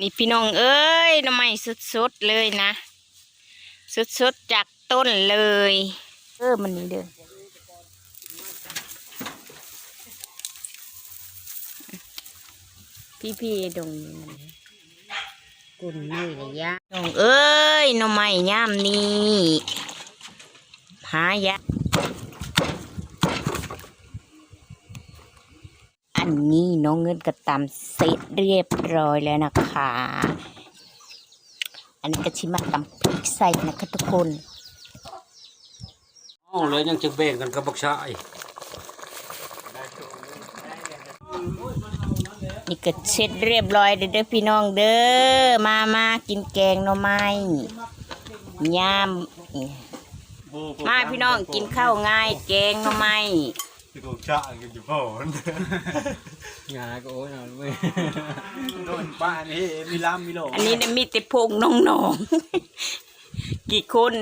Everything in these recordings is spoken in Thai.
นี่พี่น้องเอ้ยหน้ำไม้สดๆเลยนะสดๆจากต้นเลย เออมันนี่เด้อพี่พี่ๆดงนี่มันกุนมือระยะดงเอ้ยหน้ำไม้ย่ามนี้หายะ นนี้น้องเงินกระตำเสร็จเรียบร้อยแล้วนะคะ อันนี้ก็ชิมาตำพริกใส่นะคะทุกคนอ๋อเลยยังจะแบ่งกันกับบักชายนี่ก็เสร็จเรียบร้อยเด้อเด้อพี่น้องเด้อมามากินแกงหน่อไม้ยามมาพี่น้องกินข้าวง่ายแกงหน่อไม้ ที่กูชะกันอยู่พ่อนงาก็โอ้ยเอาเลยโดนป้านี่มีล้ำมีโหลอันนี้เนี่ยมีแต่พงน้องๆ กี่คน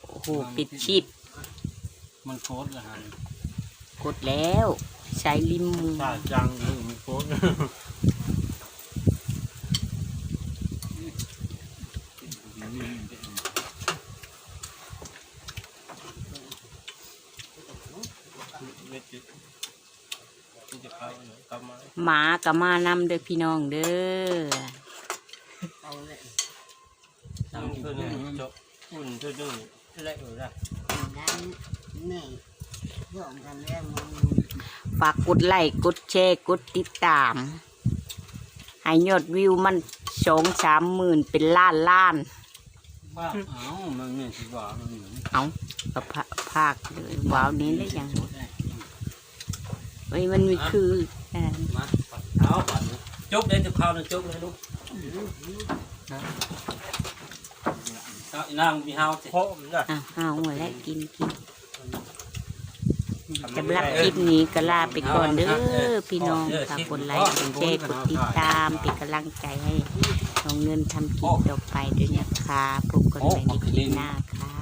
โอ้โหปิดชีพมันโคตรละหันกดแล้ว ใช้ลิมมือตาจังมือมันโคตร หมากับมานำเด้อพี่น้องเด้อตั้งเพื่อนจบอุ่นเพื่อนอะไรอยู่ละด้านแม่ร่วมกันเรื่องมันฝากกดไลค์กดแชร์กดติดตามให้ยอดวิวมันสองสามหมื่นเป็นล้านล้านบ้าเอ้ามันเนี่ยสิว่ามันเหมือนเอากับภาคเลยว้าวนี้ได้ยัง เฮ้ยมันมีคือเอ่อมาปัดเท้าปัดจุกเลยจุกข้าวเลยจุกเลยลูกเอาอีนางมีเฮาสิพ่อมันน่ะอะเอาหมดแล้วกินกินสำหรับคลิปนี้ก็ลาไปก่อนเด้อพี่น้องฝากกดไลค์กดแชร์กดติดตามเป็นกำลังใจให้น้องเงินทำคลิปต่อไปด้วยนะคะพบกันใหม่ในคลิปหน้าค่ะ